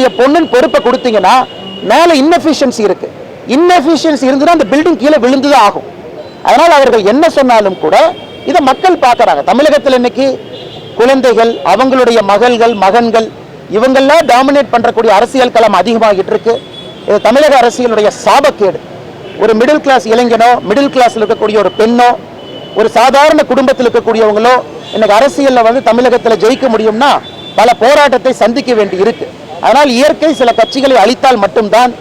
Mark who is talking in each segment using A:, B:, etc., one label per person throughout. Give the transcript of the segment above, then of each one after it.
A: உங்களுடைய பொண்ணுன்னு பொறுப்பை கொடுத்தீங்கன்னா மேலே இன்னெஃபிஷியன்சி இருக்கு. இன்னெஃபிஷியன்சி இருந்ததுன்னா அந்த பில்டிங் கீழே விழுந்துதான் ஆகும். அதனால் அவர்கள் என்ன சொன்னாலும் கூட இதை மக்கள் பார்க்குறாங்க. தமிழகத்தில் இன்னைக்கு குழந்தைகள் அவங்களுடைய மகள்கள் மகன்கள் இவங்கெல்லாம் டாமினேட் பண்ணுறக்கூடிய அரசியல் களம் அதிகமாகிட்டு இருக்கு. இது தமிழக அரசியலுடைய சாபக்கேடு. ஒரு மிடில் கிளாஸ் இளைஞனோ மிடில் கிளாஸ்ல இருக்கக்கூடிய ஒரு பெண்ணோ ஒரு சாதாரண குடும்பத்தில் இருக்கக்கூடியவங்களோ இன்னைக்கு அரசியலில் வந்து தமிழகத்துல ஜெயிக்க முடியும்னா பல போராட்டத்தை சந்திக்க வேண்டி இருக்கு அதனால் இயற்கை சில கட்சிகளை அழித்தால் மட்டும்தான்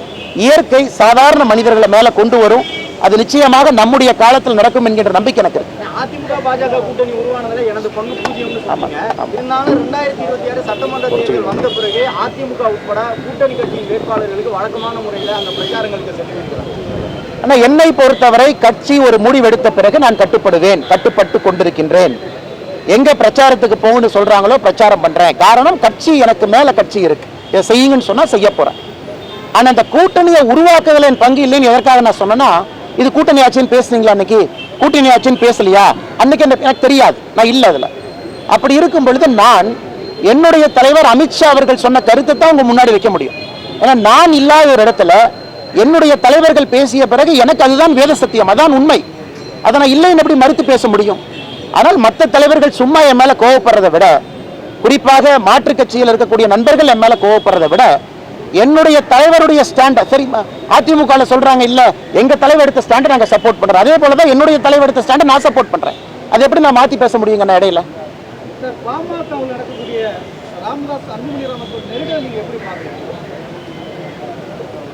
A: இயற்கை சாதாரண மனிதர்களை மேல கொண்டு வரும். அது நிச்சயமாக நம்முடைய காலத்தில் நடக்கும் என்கின்ற நம்பிக்கை எனக்கு
B: அதிமுக பாஜக கூட்டணி உருவானதுல எனது பங்கு சொன்னீங்க. இருந்தாலும் ரெண்டாயிரத்தி இருபத்தி ஆறு சட்டமன்ற தேர்தல் வந்த பிறகு அதிமுக உட்பட கூட்டணி கட்சியின் வேட்பாளர்களுக்கு வழக்கமான முறையில் அந்த பிரச்சாரங்களுக்கு சென்றிருக்கிறார்
A: ஆனா என்னை பொறுத்தவரை கட்சி ஒரு முடிவெடுத்த பிறகு நான் கட்டுப்படுவேன் கட்டுப்பட்டு கொண்டிருக்கின்றேன். எங்க பிரச்சாரத்துக்கு போகணும்னு சொல்றாங்களோ பிரச்சாரம் பண்றேன். காரணம் கட்சி எனக்கு மேல கட்சி இருக்கு. இதை செய்யுங்கன்னு சொன்னா செய்ய போறேன். ஆனா அந்த கூட்டணியை உருவாக்குதல் என் பங்கு இல்லைன்னு எதற்காக நான் சொன்னேன்னா இது கூட்டணி ஆச்சுன்னு பேசுனீங்களா அன்னைக்கு? கூட்டணி ஆட்சின்னு பேசலையா? அன்னைக்கு எனக்கு எனக்கு தெரியாது. நான் இல்லை அதுல. அப்படி இருக்கும் பொழுது நான் என்னுடைய தலைவர் அமித்ஷா அவர்கள் சொன்ன கருத்தை தான் உங்க முன்னாடி வைக்க முடியும். ஏன்னா நான் இல்லாத ஒரு இடத்துல என்னுடைய தலைவர்கள் பேசிய பிறகு எனக்கு அதுதான் வேத சத்தியம். அதான் உண்மை. அதை நான் இல்லைன்னு எப்படி மறுத்து பேச முடியும்? ஆனால் மற்ற தலைவர்கள் சும்மா என் மேல கோவப்படுறதை விட குறிப்பாக மாற்றுக் கட்சியில் இருக்கக்கூடிய நண்பர்கள் என் மேல கோவப்படுறதை விட என்னுடைய தலைவருடைய ஸ்டாண்ட் சரி அதிமுக சொல்றாங்க இல்ல எங்க தலைவர் எடுத்த ஸ்டாண்டை நாங்க சப்போர்ட் பண்றோம். அதே போல தான் என்னுடைய தலைவர் எடுத்த ஸ்டாண்டை நான் சப்போர்ட் பண்றேன். அது எப்படி நான் மாத்தி பேச முடியுங்க நான் இடையில?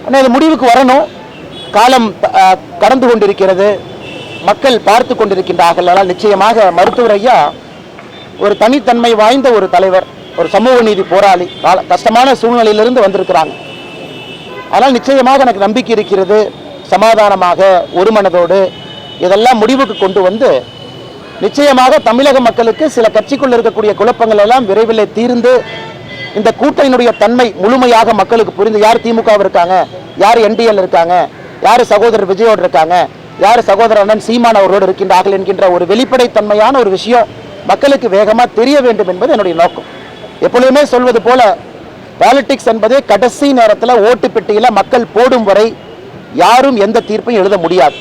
A: ஆனால் இது முடிவுக்கு வரணும். காலம் கடந்து கொண்டிருக்கிறது. மக்கள் பார்த்து கொண்டிருக்கின்றார்கள். நிச்சயமாக மருத்துவர் ஐயா ஒரு தனித்தன்மை வாய்ந்த ஒரு தலைவர் ஒரு சமூக நீதி போராளி கஷ்டமான சூழ்நிலையிலிருந்து வந்திருக்கிறாங்க. ஆனால் நிச்சயமாக எனக்கு நம்பிக்கை இருக்கிறது சமாதானமாக ஒரு மனதோடு இதெல்லாம் முடிவுக்கு கொண்டு வந்து நிச்சயமாக தமிழக மக்களுக்கு சில கட்சிக்குள் இருக்கக்கூடிய குழப்பங்கள் எல்லாம் விரைவில் தீர்ந்து இந்த கூட்டணியினுடைய தன்மை முழுமையாக மக்களுக்கு புரிந்து யார் திமுக இருக்காங்க யார் என்டிஎல் இருக்காங்க யார் சகோதரர் விஜயோடு இருக்காங்க யார் சகோதரர் அண்ணன் சீமான் அவர்களோடு இருக்கின்றார்கள் என்கின்ற ஒரு வெளிப்படைத்தன்மையான ஒரு விஷயம் மக்களுக்கு வேகமாக தெரிய வேண்டும் என்பது என்னுடைய நோக்கம். எப்பொழுதுமே சொல்வது போல பாலிடிக்ஸ் என்பது கடைசி நேரத்தில் ஓட்டு பெட்டியில் மக்கள் போடும் வரை யாரும் எந்த தீர்ப்பையும் எழுத முடியாது.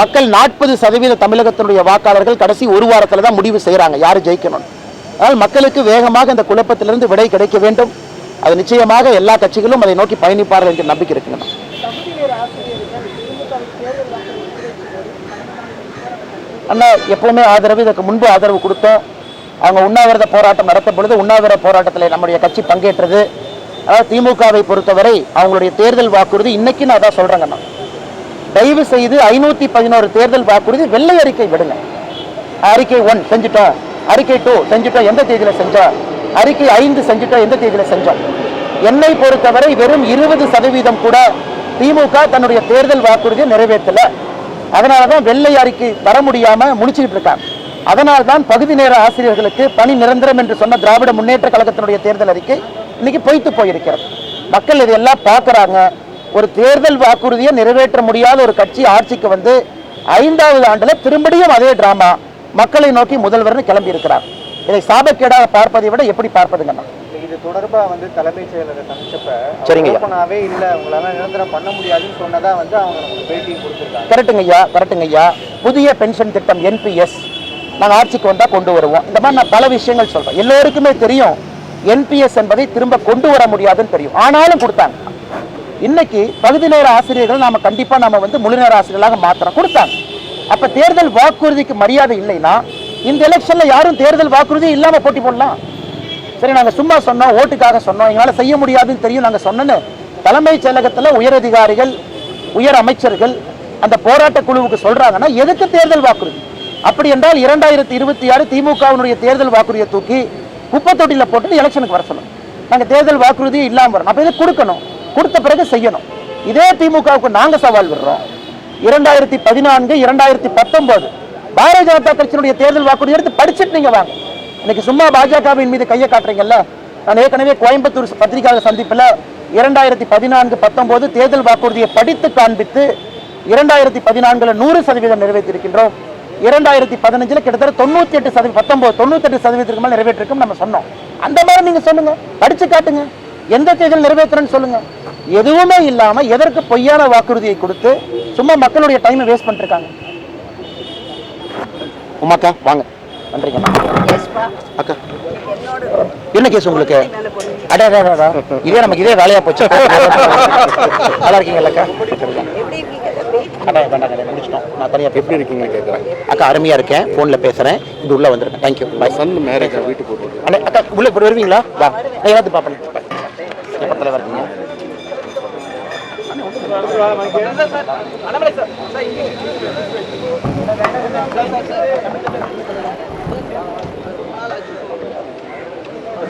A: மக்கள் நாற்பது சதவீத தமிழகத்தினுடைய வாக்காளர்கள் கடைசி ஒரு வாரத்தில் தான் முடிவு செய்கிறாங்க யார் ஜெயிக்கணும் அதனால் மக்களுக்கு வேகமாக இந்த குழப்பத்திலிருந்து விடை கிடைக்க வேண்டும். அது நிச்சயமாக எல்லா கட்சிகளும் அதை நோக்கி பயணிப்பார்கள் என்ற நம்பிக்கை இருக்கின்றன அண்ணா எப்பவுமே ஆதரவு இதற்கு முன்பு ஆதரவு கொடுத்தோம். அவங்க உண்ணாவிரத போராட்டம் நடத்தும் பொழுது உண்ணாவிரத போராட்டத்தில் நம்முடைய கட்சி பங்கேற்றது. அதாவது திமுகவை பொறுத்தவரை அவங்களுடைய தேர்தல் வாக்குறுதி இன்னைக்கு நான் அதான் சொல்றேங்கண்ணா தயவு செய்து ஐநூத்தி பதினோரு தேர்தல் வாக்குறுதி வெள்ளை அறிக்கை விடுங்க. அறிக்கை ஒன் செஞ்சுட்டோம் அறிக்கை டூ செஞ்சுட்டோம் எந்த தேதியில செஞ்சோம் அறிக்கை ஐந்து செஞ்சுட்டோம் எந்த தேதியில செஞ்சோம் என்னை பொறுத்தவரை வெறும் இருபது சதவீதம் கூட திமுக தன்னுடைய தேர்தல் வாக்குறுதியை நிறைவேற்றலை. அதனால தான் வெள்ளை அறிக்கை வர முடியாமல் முடிச்சுட்டு இருக்காங்க. அதனால் தான் பகுதி நேர ஆசிரியர்களுக்கு பணி நிரந்தரம் என்று சொன்ன திராவிட முன்னேற்ற கழகத்தினுடைய தேர்தல் அறிக்கை இன்னைக்கு பொய்த்து போயிருக்கிறது. மக்கள் இதையெல்லாம் பார்க்குறாங்க. ஒரு தேர்தல் வாக்குறுதியை நிறைவேற்ற முடியாத ஒரு கட்சி ஆட்சிக்கு வந்து ஐந்தாவது ஆண்டில் திரும்படியும் அதே டிராமா மக்களை நோக்கி முதல்வர்னு கிளம்பி இருக்கிறார். இதை சாபக்கேடாக பார்ப்பதை விட எப்படி பார்ப்பதுங்கண்ணா
B: இது தொடர்பா வந்து தலைமைச் செயலரை சந்திச்சப்ப
A: சரிங்க ஐயா.
B: ஓப்பனாவே இல்ல உங்களால நிரந்தரம் பண்ண முடியாதுன்னு சொன்னதா வந்து அவங்க பேட்டி கொடுத்துருக்காங்க.
A: கரெக்டுங்க ஐயா கரெக்டுங்க ஐயா புதிய பென்ஷன் திட்டம் என்பிஎஸ் நாங்கள் ஆட்சிக்கு வந்தால் கொண்டு வருவோம். இந்த மாதிரி நான் பல விஷயங்கள் சொல்கிறேன் எல்லோருக்குமே தெரியும் என்பிஎஸ் என்பதை திரும்ப கொண்டு வர முடியாதுன்னு தெரியும். ஆனாலும் கொடுத்தாங்க. இன்னைக்கு பகுதி நேர ஆசிரியர்கள் நாம கண்டிப்பா நாம வந்து முழு நேர ஆசிரியர்களாக மாத்திரம் கொடுத்தாங்க. அப்ப தேர்தல் வாக்குறுதிக்கு மரியாதை இல்லைன்னா இந்த எலெக்ஷன்ல யாரும் தேர்தல் வாக்குறுதி இல்லாம போட்டி போடலாம். சரி நாங்க சும்மா சொன்னோம் ஓட்டுக்காக சொன்னோம் எங்களால செய்ய முடியாதுன்னு தெரியும் நாங்க சொன்னோன்னு தலைமைச் செயலகத்துல உயரதிகாரிகள் உயர் அமைச்சர்கள் அந்த போராட்ட குழுவுக்கு சொல்றாங்கன்னா எதுக்கு தேர்தல் வாக்குறுதி? அப்படி என்றால் இரண்டாயிரத்தி இருபத்தி ஆறு திமுகவினுடைய தேர்தல் வாக்குறுதியை தூக்கி குப்பை தொட்டியில போட்டு எலெக்ஷனுக்கு வர சொல்லணும். நாங்க தேர்தல் வாக்குறுதி இல்லாம வரணும். அப்ப இது கொடுக்கணும்? கொடுத்த பிறகு செய்யணும். இதே திமுகவுக்கு நாங்க சவால் விடுறோம். இரண்டாயிரத்தி பதினான்கு இரண்டாயிரத்தி பத்தொன்பது பாரதிய ஜனதா கட்சியினுடைய தேர்தல் வாக்குறுதி எடுத்து படிச்சுட்டு நீங்க வாங்க. இன்னைக்கு சும்மா பாஜகவின் மீது கையை காட்டுறீங்கல்ல? நான் ஏற்கனவே கோயம்புத்தூர் பத்திரிகையாளர் சந்திப்பில் இரண்டாயிரத்தி பதினான்கு பத்தொன்பது தேர்தல் வாக்குறுதியை படித்து காண்பித்து இரண்டாயிரத்தி பதினான்குல நூறு சதவீதம் நிறைவேற்றிருக்கின்றோம் இரண்டாயிரத்தி பதினஞ்சுல கிட்டத்தட்ட தொண்ணூத்தி எட்டு சதவீதம் பத்தொன்பது தொண்ணூத்தி எட்டு சதவீதத்துக்கு மேலே நிறைவேற்றிருக்கும் நம்ம சொன்னோம். அந்த மாதிரி நீங்க சொல்லுங்க. படிச்சு காட்டுங்க. எந்த தேர்தல் நிறைவேற்றுறேன்னு சொல்லுங்க. எதுவுமே இல்லாம எதற்கு பொய்யான வாக்குறுதியை கொடுத்து சும்மா மக்களுடைய டைமை வேஸ்ட் பண்ணிருக்காங்க உமாக்கா வாங்க. நன்றிங்கம்மா அக்கா. என்ன கேஸ் உங்களுக்கு? அடா அடா, அடா, அடா. இதே நமக்கு இதே வேலையா போச்சு. நல்லா இருக்கீங்கல்லக்கா நான் தனியா
C: எப்படி இருக்கீங்க கேட்குறேன்
A: அக்கா அருமையா இருக்கேன். போன்ல பேசுறேன். இது உள்ள வந்துருங்க. தேங்க்யூ பாய்
C: சன் மேரேஜ் வீட்டுக்கு
A: அண்ணே அக்கா உள்ள வருவீங்களா? வா. எல்லாத்தையும் இருக்கீங்க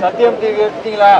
B: சத்தியம் டிவி எடுத்தீங்களா?